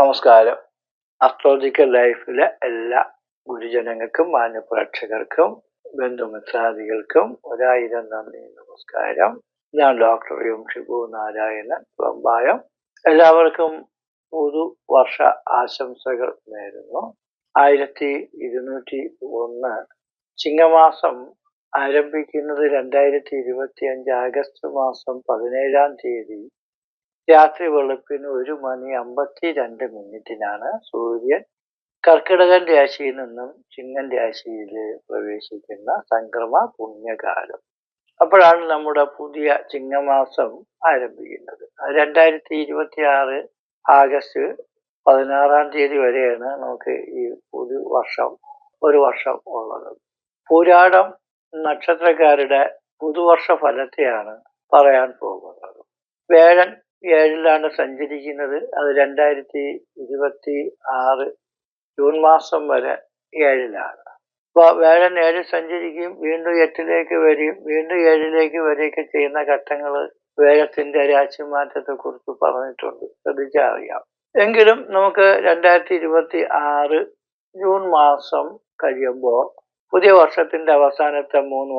നമസ്കാരം. അസ്ട്രോളജിക്കൽ ലൈഫിലെ എല്ലാ ഗുരുജനങ്ങൾക്കും മാന്യപ്രേക്ഷകർക്കും ബന്ധുമിത്രാദികൾക്കും ഒരായിരം നന്ദി നമസ്കാരം. ഞാൻ ഡോക്ടർ എം ഷിബു നാരായണൻ പമ്പായം എല്ലാവർക്കും പുതു വർഷ ആശംസകൾ നേരുന്നു. ആയിരത്തി ഇരുന്നൂറ്റി ഒന്ന് ചിങ്ങമാസം ആരംഭിക്കുന്നത് രണ്ടായിരത്തി ഇരുപത്തി അഞ്ച് ആഗസ്റ്റ് മാസം പതിനേഴാം തീയതി രാത്രി വെളുപ്പിന് ഒരു മണി അമ്പത്തി രണ്ട് മിനിറ്റിനാണ് സൂര്യൻ കർക്കിടകൻ രാശിയിൽ നിന്നും ചിങ്ങൻ രാശിയിൽ പ്രവേശിക്കുന്ന സംക്രമ പുണ്യകാലം. അപ്പോഴാണ് നമ്മുടെ പുതിയ ചിങ്ങമാസം ആരംഭിക്കുന്നത്. രണ്ടായിരത്തി ഇരുപത്തി ആറ് ആഗസ്റ്റ് പതിനാറാം തീയതി വരെയാണ് നമുക്ക് ഈ പുതു വർഷം ഒരു വർഷം ഉള്ളത്. പൂരാടം നക്ഷത്രക്കാരുടെ പുതുവർഷ ഫലത്തെയാണ് പറയാൻ പോകുന്നത്. വേഴൻ ഏഴിലാണ് സഞ്ചരിക്കുന്നത്. അത് രണ്ടായിരത്തി ഇരുപത്തി ആറ് ജൂൺ മാസം വരെ ഏഴിലാണ്. അപ്പോൾ വേഴൻ ഏഴിൽ സഞ്ചരിക്കുകയും വീണ്ടും എട്ടിലേക്ക് വരികയും വീണ്ടും ഏഴിലേക്ക് വരികയൊക്കെ ചെയ്യുന്ന ഘട്ടങ്ങൾ രാശിമാറ്റത്തെ കുറിച്ച് പറഞ്ഞിട്ടുണ്ട്. ശ്രദ്ധിച്ചാൽ അറിയാം. എങ്കിലും നമുക്ക് രണ്ടായിരത്തി ഇരുപത്തി ആറ് ജൂൺ മാസം കഴിയുമ്പോൾ പുതിയ വർഷത്തിന്റെ അവസാനത്തെ മൂന്ന്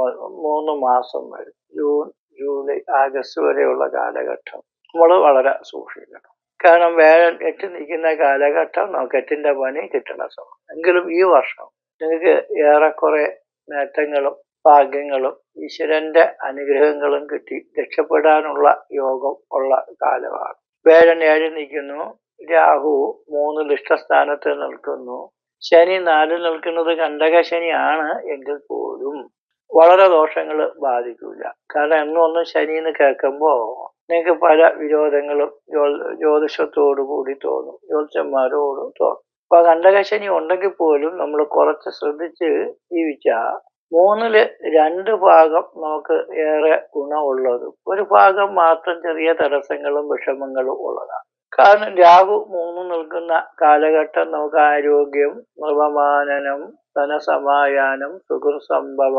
മൂന്ന് മാസം വരും ജൂൺ ജൂലൈ ആഗസ്റ്റ് വരെയുള്ള കാലഘട്ടം. നമ്മൾ വളരെ സൂക്ഷിക്കണം. കാരണം വേഴൻ എട്ട് നിൽക്കുന്ന കാലഘട്ടം നമുക്ക് എട്ടിന്റെ പണി കിട്ടണ സമയം. എങ്കിലും ഈ വർഷം നിങ്ങൾക്ക് ഏറെക്കുറെ നേട്ടങ്ങളും ഭാഗ്യങ്ങളും ഈശ്വരന്റെ അനുഗ്രഹങ്ങളും കിട്ടി. രക്ഷപ്പെടാനുള്ള യോഗം ഉള്ള കാലമാണ്. വേഴൻ ഏഴ് നിൽക്കുന്നു രാഹു മൂന്ന് ലിഷ്ടസ്ഥാനത്ത് നിൽക്കുന്നു. ശനി നാലിൽ നിൽക്കുന്നത് കണ്ടക ശനിയാണ് എങ്കിൽ പോലും വളരെ ദോഷങ്ങൾ ബാധിക്കില്ല കാരണം ഒന്നും ശനി എന്ന് കേൾക്കുമ്പോൾ നിങ്ങൾക്ക് പല വിരോധങ്ങളും ജ്യോതിഷത്തോടു കൂടി തോന്നും ജ്യോതിഷന്മാരോട് തോന്നും. അപ്പൊ കണ്ടകശനി ഉണ്ടെങ്കിൽ പോലും നമ്മൾ കുറച്ച് ശ്രദ്ധിച്ച് ജീവിച്ചാൽ മൂന്നിൽ രണ്ട് ഭാഗം നമുക്ക് ഏറെ ഗുണമുള്ളതും. ഒരു ഭാഗം മാത്രം ചെറിയ തടസ്സങ്ങളും വിഷമങ്ങളും ഉള്ളതാണ് കാരണം രാഹു മൂന്ന് നിൽക്കുന്ന കാലഘട്ടം നമുക്ക് ആരോഗ്യം നൃപമാനനം ധനസമായാനം സുഖൃസംഭവ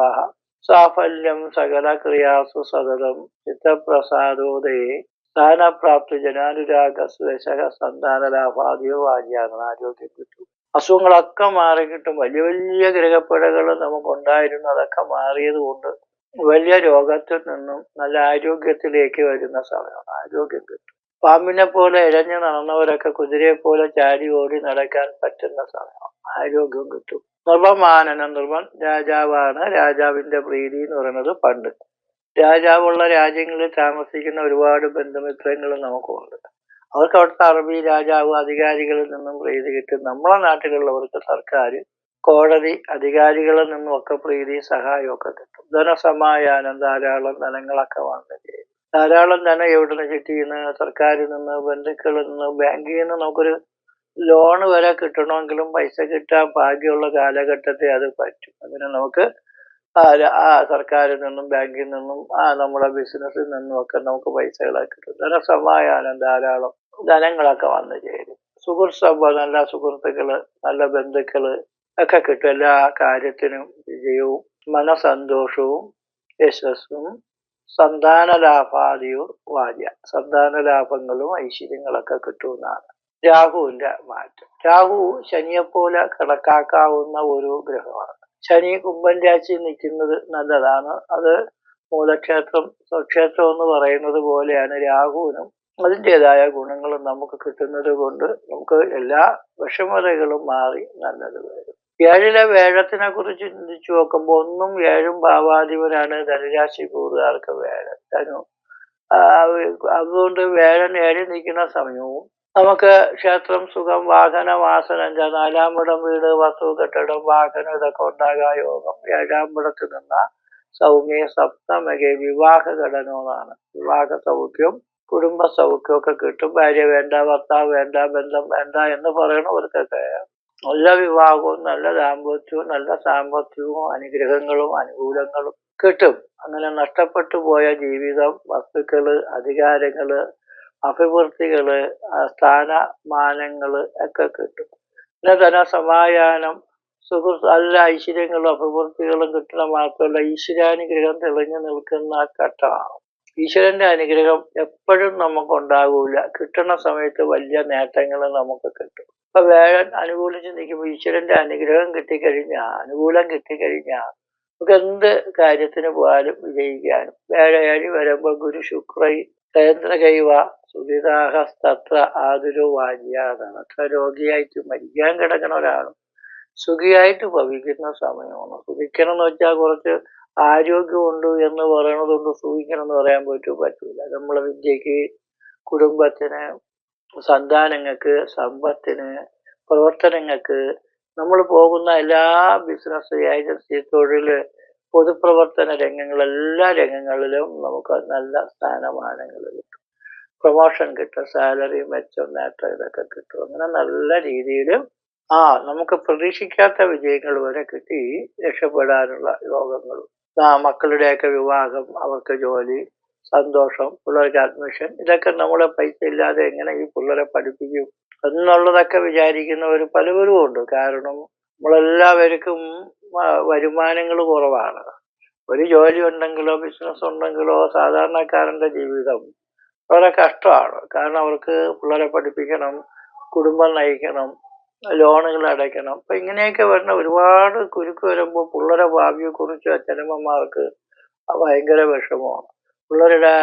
സാഫല്യം സകല ക്രിയാസു സതതം ചിത്തപ്രസാദോദയെ സ്ഥാനപ്രാപ്തി ജനാനുരാഗ സ്വശക സന്താന ലാഭാദിയോ വാര്യാണ് ആരോഗ്യം കിട്ടും. അസുഖങ്ങളൊക്കെ മാറി കിട്ടും. വലിയ വലിയ ഗ്രഹപ്പിഴകൾ നമുക്കുണ്ടായിരുന്നു. അതൊക്കെ മാറിയത് കൊണ്ട് വലിയ രോഗത്തിൽ നിന്നും നല്ല ആരോഗ്യത്തിലേക്ക് വരുന്ന സമയമാണ്. ആരോഗ്യം കിട്ടും. പാമ്പിനെ പോലെ ഇഴഞ്ഞു നടന്നവരൊക്കെ കുതിരയെ പോലെ ചാടി ഓടി നടക്കാൻ പറ്റുന്ന സമയം. ആരോഗ്യം കിട്ടും. നിർഭമാനനം നിർഭൻ രാജാവാണ് രാജാവിന്റെ പ്രീതി എന്ന് പറയുന്നത് പണ്ട്. രാജാവുള്ള രാജ്യങ്ങളിൽ താമസിക്കുന്ന ഒരുപാട് ബന്ധുമിത്രങ്ങൾ നമുക്കുണ്ട് അവർക്ക് അവിടുത്തെ അറബി രാജാവ് അധികാരികളിൽ നിന്നും പ്രീതി കിട്ടും. നമ്മളെ നാട്ടിലുള്ളവർക്ക് സർക്കാർ കോടതി അധികാരികളിൽ നിന്നും ഒക്കെ പ്രീതി സഹായമൊക്കെ കിട്ടും. ധനസമായാനം ധാരാളം ധനങ്ങളൊക്കെ വന്നു ചെയ്യും ധാരാളം ധനം എവിടെ നിന്ന് കിട്ടിയെന്ന് സർക്കാരിൽ നിന്ന് ബന്ധുക്കളിൽ നിന്ന് ബാങ്കിൽ നിന്ന് നമുക്കൊരു ലോണ് വരെ കിട്ടണമെങ്കിലും പൈസ കിട്ടാൻ ഭാഗ്യമുള്ള കാലഘട്ടത്തെ അത് പറ്റും. അതിന് നമുക്ക് ആ സർക്കാരിൽ നിന്നും ബാങ്കിൽ നിന്നും ആ നമ്മുടെ ബിസിനസ്സിൽ നിന്നും ഒക്കെ നമുക്ക് പൈസകളൊക്കെ കിട്ടും. ധനസമായാലും ധാരാളം ധനങ്ങളൊക്കെ വന്നു ചേരും. സുഹൃത്ത് സഭ നല്ല സുഹൃത്തുക്കൾ നല്ല ബന്ധുക്കൾ ഒക്കെ കിട്ടും. എല്ലാ കാര്യത്തിനും വിജയവും മനസന്തോഷവും യശസ്സും സന്താന ലാഭാദിയോ വാര്യ സന്താന ലാഭങ്ങളും ഐശ്വര്യങ്ങളൊക്കെ കിട്ടുമെന്നാണ് രാഹുവിന്റെ മാറ്റം. രാഹു ശനിയെപ്പോലെ കണക്കാക്കാവുന്ന ഒരു ഗ്രഹമാണ്. ശനി കുംഭൻ രാശി നിൽക്കുന്നത് നല്ലതാണ്. അത് മൂലക്ഷേത്രം സ്വക്ഷേത്രം എന്ന് പറയുന്നത് പോലെയാണ് രാഹുവിനും അതിന്റെതായ ഗുണങ്ങളും നമുക്ക് കിട്ടുന്നത് കൊണ്ട് നമുക്ക് എല്ലാ വിഷമതകളും മാറി നല്ലത് വരും. ഏഴിലെ വേഴത്തിനെ കുറിച്ച് ചിന്തിച്ചു നോക്കുമ്പോൾ ഒന്നും ഏഴും ഭാവാധിപനാണ് ധനുരാശി കൂറുകാർക്ക് വേഴൻ ധനു. അതുകൊണ്ട് വേഴൻ ഏഴിൽ നിൽക്കുന്ന സമയവും നമുക്ക് ക്ഷേത്രം സുഖം വാഹനം ആസനം നാലാം വീട് വസ്തു കെട്ടിടം വാഹനം ഇതൊക്കെ ഉണ്ടാകാൻ യോഗം. ഏഴാം ഇടത്ത് നിന്ന സൗമ്യ സപ്തമകെ വിവാഹ ഘടനമാണ് വിവാഹ സൗഖ്യം കുടുംബ സൗഖ്യമൊക്കെ കിട്ടും. ഭാര്യ വേണ്ട ഭർത്താവ് വേണ്ട ബന്ധം വേണ്ട എന്ന് പറയണവർക്കൊക്കെ നല്ല വിവാഹവും നല്ല ദാമ്പത്യവും നല്ല സാമ്പത്തികവും അനുഗ്രഹങ്ങളും അനുകൂലങ്ങളും കിട്ടും. അങ്ങനെ നഷ്ടപ്പെട്ടു പോയ ജീവിതം വസ്തുക്കൾ അധികാരങ്ങൾ അഭിവൃദ്ധികൾ സ്ഥാനമാനങ്ങൾ ഒക്കെ കിട്ടും. പിന്നെ ധനസമായാനം സുഹൃത്ത് നല്ല ഐശ്വര്യങ്ങളും അഭിവൃദ്ധികളും കിട്ടണ മാത്രമല്ല ഈശ്വരാനുഗ്രഹം തെളിഞ്ഞു നിൽക്കുന്ന ഘട്ടമാണ്. ഈശ്വരന്റെ അനുഗ്രഹം എപ്പോഴും നമുക്ക് ഉണ്ടാകൂല കിട്ടുന്ന സമയത്ത് വലിയ നേട്ടങ്ങൾ നമുക്ക് കിട്ടും. അപ്പൊ വേഴൻ അനുകൂലിച്ച് നിൽക്കുമ്പോൾ ഈശ്വരന്റെ അനുഗ്രഹം കിട്ടിക്കഴിഞ്ഞാൽ അനുകൂലം കിട്ടിക്കഴിഞ്ഞാൽ നമുക്ക് എന്ത് കാര്യത്തിന് പോയാലും വിജയിക്കാനും. വേഴയാഴി വരുമ്പോൾ ഗുരു ശുക്രൈ കേന്ദ്രകൈവ സുഖിതാഹസ്തത്ര ആതുരോ വാര്യാതാണ് അത്ര രോഗിയായിട്ട് മരിക്കാൻ കിടക്കുന്ന ഒരാളും സുഖിയായിട്ട് ഭവിക്കുന്ന സമയമാണ്. സുഖിക്കണം എന്ന് വെച്ചാൽ കുറച്ച് ആരോഗ്യമുണ്ട് എന്ന് പറയണത് കൊണ്ട് സൂഹിക്കണം എന്ന് പറയാൻ പറ്റും പറ്റൂല. നമ്മളെ വിദ്യക്ക് കുടുംബത്തിന് സന്താനങ്ങൾക്ക് സമ്പത്തിന് പ്രവർത്തനങ്ങൾക്ക് നമ്മൾ പോകുന്ന എല്ലാ ബിസിനസ് ഏജൻസി തൊഴിൽ പൊതുപ്രവർത്തന രംഗങ്ങൾ എല്ലാ രംഗങ്ങളിലും നമുക്ക് നല്ല സ്ഥാനമാനങ്ങൾ കിട്ടും. പ്രൊമോഷൻ കിട്ടും സാലറി മെച്ചം നേട്ടം ഇതൊക്കെ കിട്ടും. അങ്ങനെ നല്ല രീതിയിൽ ആ നമുക്ക് പ്രതീക്ഷിക്കാത്ത വിജയങ്ങൾ വരെ കിട്ടി രക്ഷപ്പെടാനുള്ള യോഗങ്ങളും. ആ മക്കളുടെയൊക്കെ വിവാഹം അവർക്ക് ജോലി സന്തോഷം പിള്ളേർക്ക് അഡ്മിഷൻ ഇതൊക്കെ നമ്മളെ പൈസ ഇല്ലാതെ എങ്ങനെ ഈ പിള്ളേരെ പഠിപ്പിക്കും എന്നുള്ളതൊക്കെ വിചാരിക്കുന്നവർ പലവരും ഉണ്ട്. കാരണം നമ്മളെല്ലാവർക്കും വരുമാനങ്ങൾ കുറവാണ്. ഒരു ജോലി ഉണ്ടെങ്കിലോ ബിസിനസ് ഉണ്ടെങ്കിലോ സാധാരണക്കാരന്റെ ജീവിതം വളരെ കഷ്ടമാണ്. കാരണം അവർക്ക് പിള്ളേരെ പഠിപ്പിക്കണം കുടുംബം നയിക്കണം ലോണുകൾ അടയ്ക്കണം. അപ്പൊ ഇങ്ങനെയൊക്കെ വരുന്ന ഒരുപാട് കുരുക്ക് വരുമ്പോൾ പിള്ളേരെ ഭാവിയെക്കുറിച്ച് അച്ഛനമ്മമാർക്ക് ഭയങ്കര വിഷമമാണ്. പിള്ളേരുടെ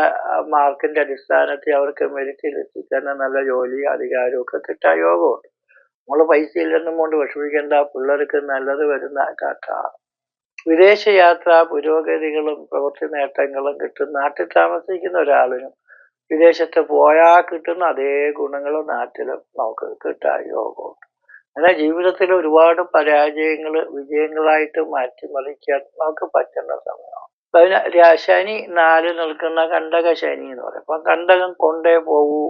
മാർക്കിന്റെ അടിസ്ഥാനത്തിൽ അവർക്ക് മെറിറ്റിൽ എത്തിക്കാൻ നല്ല ജോലി അധികാരവും ഒക്കെ കിട്ടാൻ യോഗമുണ്ട്. നമ്മൾ പൈസ ഇല്ലെന്നും കൊണ്ട് വിഷമിക്കേണ്ട പിള്ളേർക്ക് നല്ലത് വരുന്ന കാട്ടാണ് വിദേശ യാത്ര പുരോഗതികളും പ്രവൃത്തി നേട്ടങ്ങളും കിട്ടും. നാട്ടിൽ താമസിക്കുന്ന ഒരാളിനും വിദേശത്ത് പോയാൽ കിട്ടുന്ന അതേ ഗുണങ്ങളും നാട്ടിലും നമുക്ക് കിട്ടാൻ യോഗമുണ്ട്. അങ്ങനെ ജീവിതത്തിൽ ഒരുപാട് പരാജയങ്ങൾ വിജയങ്ങളായിട്ട് മാറ്റിമറിക്കാൻ നമുക്ക് പറ്റുന്ന സമയമാണ്. അതിന് ശനി നാല് നിൽക്കുന്ന കണ്ടക ശനി എന്ന് പറയും. അപ്പൊ കണ്ടകം കൊണ്ടേ പോകൂ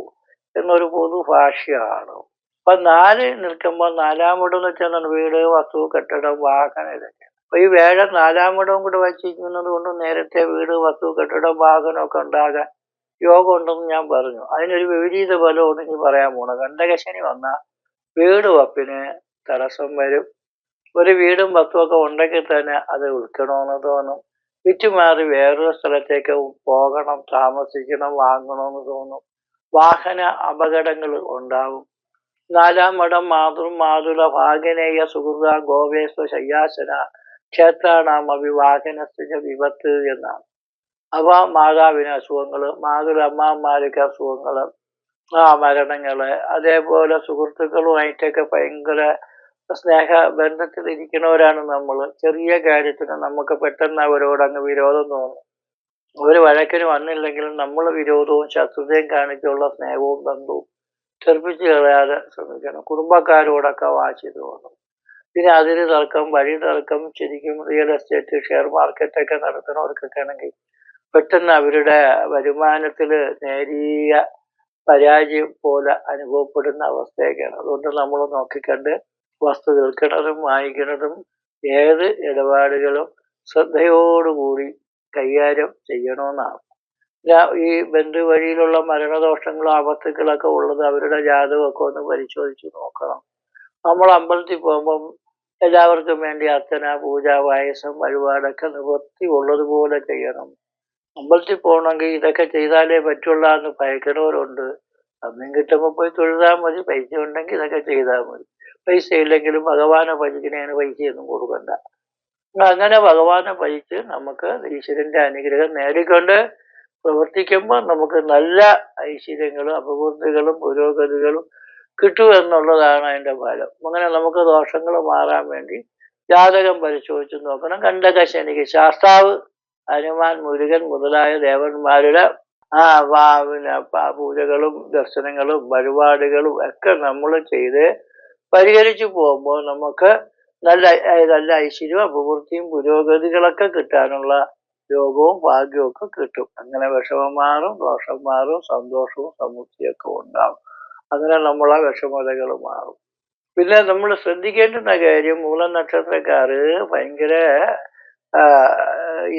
എന്നൊരു പൊതു ഭാഷയാണ് അപ്പൊ നാല് നിൽക്കുമ്പോൾ നാലാമിടം എന്ന് വെച്ചാൽ വീട് വസ്തു കെട്ടിടം വാഹനം ഇതൊക്കെ. അപ്പൊ ഈ വേഴ നാലാമിടവും കൂടെ വച്ചിരിക്കുന്നത് കൊണ്ട് നേരത്തെ വീട് വസ്തു കെട്ടിടം വാഹനം ഒക്കെ ഉണ്ടാകാൻ യോഗം ഉണ്ടെന്ന് ഞാൻ പറഞ്ഞു. അതിനൊരു വിപരീത ബലം ഉണ്ടെങ്കിൽ പറയാൻ പോണത്. കണ്ടകശനി വന്നാൽ വീട് വപ്പിന് തടസ്സം വരും. ഒരു വീടും വസ്തുവൊക്കെ ഉണ്ടെങ്കിൽ തന്നെ അത് വിൽക്കണമെന്ന് തോന്നും. വിറ്റുമാറി വേറൊരു സ്ഥലത്തേക്ക് പോകണം താമസിക്കണം വാങ്ങണമെന്ന് തോന്നും. വാഹന അപകടങ്ങൾ ഉണ്ടാവും. നാലാം മഠം മാതൃ മാതുല ഭാഗനേയ സുഹൃത ഗോവേശ്വ ശയ്യാസന ക്ഷേത്രാണാം വാഹനത്തിന് വിപത്ത് എന്നാണ്. അവ മാതാവിന് അസുഖങ്ങൾ മാതുല അമ്മമാർക്ക് അസുഖങ്ങൾ ആ മരണങ്ങൾ അതേപോലെ സുഹൃത്തുക്കളുമായിട്ടൊക്കെ ഭയങ്കര സ്നേഹ ബന്ധത്തിൽ ഇരിക്കുന്നവരാണ് നമ്മൾ ചെറിയ കാര്യത്തിന് നമുക്ക് പെട്ടെന്ന് അവരോട് അങ്ങ് വിരോധം തോന്നും. ഒരു വഴക്കിന് വന്നില്ലെങ്കിലും നമ്മൾ വിരോധവും ശത്രുതയും കാണിച്ചുള്ള സ്നേഹവും ബന്ധവും ചെറുപ്പിച്ച് കളയാതെ ശ്രമിക്കണം. കുടുംബക്കാരോടൊക്കെ വാശി തോന്നും. പിന്നെ അതിന് തർക്കം വഴി തർക്കം ശരിക്കും റിയൽ എസ്റ്റേറ്റ് ഷെയർ മാർക്കറ്റ് ഒക്കെ നടത്തുന്നവർക്കൊക്കെ ആണെങ്കിൽ പെട്ടെന്ന് അവരുടെ വരുമാനത്തിൽ നേരിയ പരാജയം പോലെ അനുഭവപ്പെടുന്ന അവസ്ഥയൊക്കെയാണ്. അതുകൊണ്ട് നമ്മൾ നോക്കിക്കണ്ട് വസ്തു വിൽക്കുന്നതും വാങ്ങിക്കുന്നതും ഏത് ഇടപാടുകളും ശ്രദ്ധയോടുകൂടി കൈകാര്യം ചെയ്യണമെന്നാണ്. ഈ ബന്ധു വഴിയിലുള്ള മരണദോഷങ്ങളും ആപത്തുകളൊക്കെ ഉള്ളത് അവരുടെ ജാതകമൊക്കെ ഒന്ന് പരിശോധിച്ച് നോക്കണം. നമ്മൾ അമ്പലത്തിൽ പോകുമ്പം എല്ലാവർക്കും വേണ്ടി അർച്ചന പൂജ പായസം വഴിപാടൊക്കെ നിവൃത്തി ഉള്ളതുപോലെ ചെയ്യണം. അമ്പലത്തിൽ പോകണമെങ്കിൽ ഇതൊക്കെ ചെയ്താലേ പറ്റുള്ള എന്ന് ഭയക്കുന്നവരുണ്ട്. അന്നും കിട്ടുമ്പോൾ പോയി തൊഴുതാൽ മതി. പൈസ ഉണ്ടെങ്കിൽ ഇതൊക്കെ ചെയ്താൽ മതി. പൈസ ഇല്ലെങ്കിലും ഭഗവാനെ ഭജിക്കുന്നതിന് പൈസയൊന്നും കൊടുക്കണ്ട. അങ്ങനെ ഭഗവാനെ ഭജിച്ച് നമുക്ക് ഈശ്വരന്റെ അനുഗ്രഹം നേടിക്കൊണ്ട് പ്രവർത്തിക്കുമ്പോൾ നമുക്ക് നല്ല ഐശ്വര്യങ്ങളും അഭിവൃദ്ധികളും പുരോഗതികളും കിട്ടും എന്നുള്ളതാണ് അതിന്റെ ഫലം. അങ്ങനെ നമുക്ക് ദോഷങ്ങൾ മാറാൻ വേണ്ടി ജാതകം പരിശോധിച്ച് നോക്കണം. കണ്ടക ശനിക്ക് ശാസ്താവ് ഹനുമാൻ മുരുകൻ മുതലായ ദേവന്മാരുടെ ആ പിന്നെ പൂജകളും ദർശനങ്ങളും വഴിപാടുകളും ഒക്കെ നമ്മൾ ചെയ്ത് പരിഹരിച്ചു പോകുമ്പോൾ നമുക്ക് നല്ല നല്ല ഐശ്വര്യവും അഭിവൃദ്ധിയും പുരോഗതികളൊക്കെ കിട്ടാനുള്ള യോഗവും ഭാഗ്യവും ഒക്കെ കിട്ടും. അങ്ങനെ വിഷമം മാറും ദോഷം മാറും സന്തോഷവും സമൃദ്ധിയൊക്കെ ഉണ്ടാവും. അങ്ങനെ നമ്മളെ വിഷമതകൾ മാറും. പിന്നെ നമ്മൾ ശ്രദ്ധിക്കേണ്ടുന്ന കാര്യം മൂല നക്ഷത്രക്കാര് ഭയങ്കര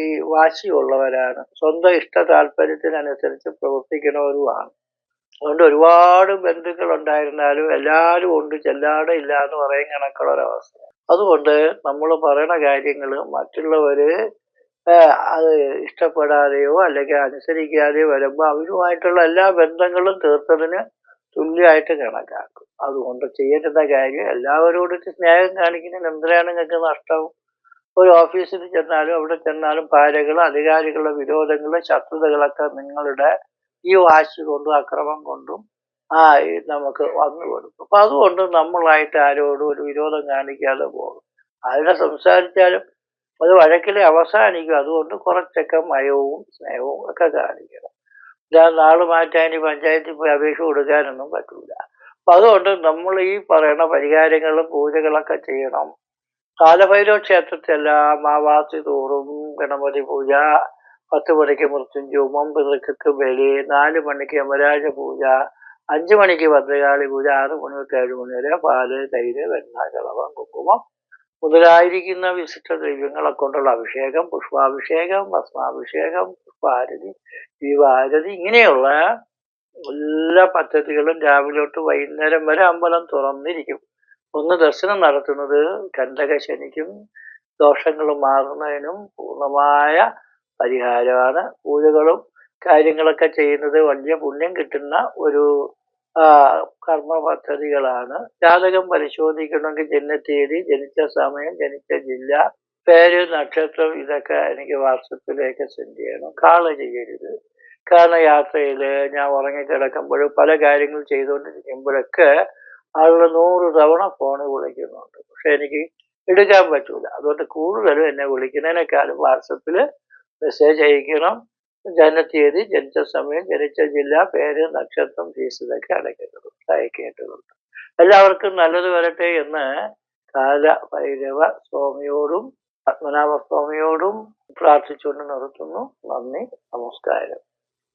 ഈ വാശിയുള്ളവരാണ്. സ്വന്തം ഇഷ്ട താല്പര്യത്തിനനുസരിച്ച് പ്രവർത്തിക്കുന്നവരുമാണ്. അതുകൊണ്ട് ഒരുപാട് ബന്ധുക്കൾ ഉണ്ടായിരുന്നാലും എല്ലാവരും ഉണ്ട് ചെല്ലാടെ ഇല്ല എന്ന് പറയും കണക്കുള്ള ഒരവസ്ഥ അതുകൊണ്ട് നമ്മൾ പറയുന്ന കാര്യങ്ങൾ മറ്റുള്ളവര് അത് ഇഷ്ടപ്പെടാതെയോ അല്ലെങ്കിൽ അനുസരിക്കാതെയോ വരുമ്പോൾ അവരുമായിട്ടുള്ള എല്ലാ ബന്ധങ്ങളും തീർത്തതിന് തുല്യമായിട്ട് കണക്കാക്കും. അതുകൊണ്ട് ചെയ്യേണ്ടുന്ന കാര്യം എല്ലാവരോടും സ്നേഹം കാണിക്കുന്നതിന് എന്തിനാണ് നിങ്ങൾക്ക് നഷ്ടം? ഒരു ഓഫീസിൽ ചെന്നാലും അവിടെ ചെന്നാലും ഭാര്യകളും അധികാരികളുടെ വിരോധങ്ങളും ശത്രുതകളൊക്കെ നിങ്ങളുടെ ഈ വാശി കൊണ്ടും അക്രമം കൊണ്ടും ആ നമുക്ക് വന്നു കൊടുക്കും. അപ്പൊ അതുകൊണ്ട് നമ്മളായിട്ട് ആരോടും ഒരു വിരോധം കാണിക്കാതെ പോകും. ആരുടെ സംസാരിച്ചാലും അത് വഴക്കിലെ അവസാനിക്കും. അതുകൊണ്ട് കുറച്ചൊക്കെ മയവും സ്നേഹവും ഒക്കെ കാണിക്കണം. ഞാൻ നാൾ മാറ്റാൻ ഈ പഞ്ചായത്തിൽ പോയി അപേക്ഷ കൊടുക്കാനൊന്നും പറ്റൂല. അപ്പൊ അതുകൊണ്ട് നമ്മൾ ഈ പറയുന്ന പരിഹാരങ്ങളും പൂജകളൊക്കെ ചെയ്യണം. കാലഭൈരവ ക്ഷേത്രത്തിലെല്ലാം മാവാസി തോറും ഗണപതി പൂജ പത്ത് മണിക്ക് മൃത്യുഞ്ജോമം പിതൃക്കൾക്ക് ബലി നാല് മണിക്ക് യമരാജ പൂജ അഞ്ചു മണിക്ക് ഭദ്രകാളി പൂജ ആറ് മണി തൊട്ട് ഏഴ് മണി വരെ പാൽ തൈര് വെണ്ണ കിളവം കുങ്കുമം മുതലായിരിക്കുന്ന വിശിഷ്ട ദൈവങ്ങളെ കൊണ്ടുള്ള അഭിഷേകം പുഷ്പാഭിഷേകം ഭസ്മാഭിഷേകം പുഷ്പാരതി ദീപാരതി ഇങ്ങനെയുള്ള എല്ലാ പദ്ധതികളും രാവിലെ തൊട്ട് വൈകുന്നേരം വരെ അമ്പലം തുറന്നിരിക്കും. ഒന്ന് ദർശനം നടത്തുന്നത് കണ്ടകശനിക്കും ദോഷങ്ങൾ മാറുന്നതിനും പൂർണമായ പരിഹാരമാണ്. പൂജകളും കാര്യങ്ങളൊക്കെ ചെയ്യുന്നത് വലിയ പുണ്യം കിട്ടുന്ന ഒരു കർമ്മ പദ്ധതികളാണ് ജാതകം പരിശോധിക്കണമെങ്കിൽ ജനനത്തീയതി ജനിച്ച സമയം ജനിച്ച ജില്ല പേര് നക്ഷത്രം ഇതൊക്കെ എനിക്ക് വാട്സപ്പിലേക്ക് സെൻഡ് ചെയ്യണം. കാള ചെയ്യരുത്. കാരണം യാത്രയിൽ ഞാൻ ഉറങ്ങിക്കിടക്കുമ്പോഴും പല കാര്യങ്ങൾ ചെയ്തുകൊണ്ടിരിക്കുമ്പോഴൊക്കെ ആളുകൾ നൂറ് തവണ ഫോൺ വിളിക്കുന്നുണ്ട്. പക്ഷെ എനിക്ക് എടുക്കാൻ പറ്റൂല. അതുകൊണ്ട് കൂടുതലും എന്നെ വിളിക്കുന്നതിനേക്കാളും വാട്സപ്പിൽ മെസ്സേജ് അയക്കണം. ജനനത്തീയതി ജനിച്ച സമയം ജനിച്ച ജില്ല പേര് നക്ഷത്രം ഫീസ് ഇതൊക്കെ അടയ്ക്കേണ്ടതുണ്ട് അയക്കേണ്ടതുണ്ട്. എല്ലാവർക്കും നല്ലത് വരട്ടെ എന്ന് കാല ഭൈരവ സ്വാമിയോടും പത്മനാഭ സ്വാമിയോടും പ്രാർത്ഥിച്ചുകൊണ്ട് നിർത്തുന്നു. നന്ദി. നമസ്കാരം.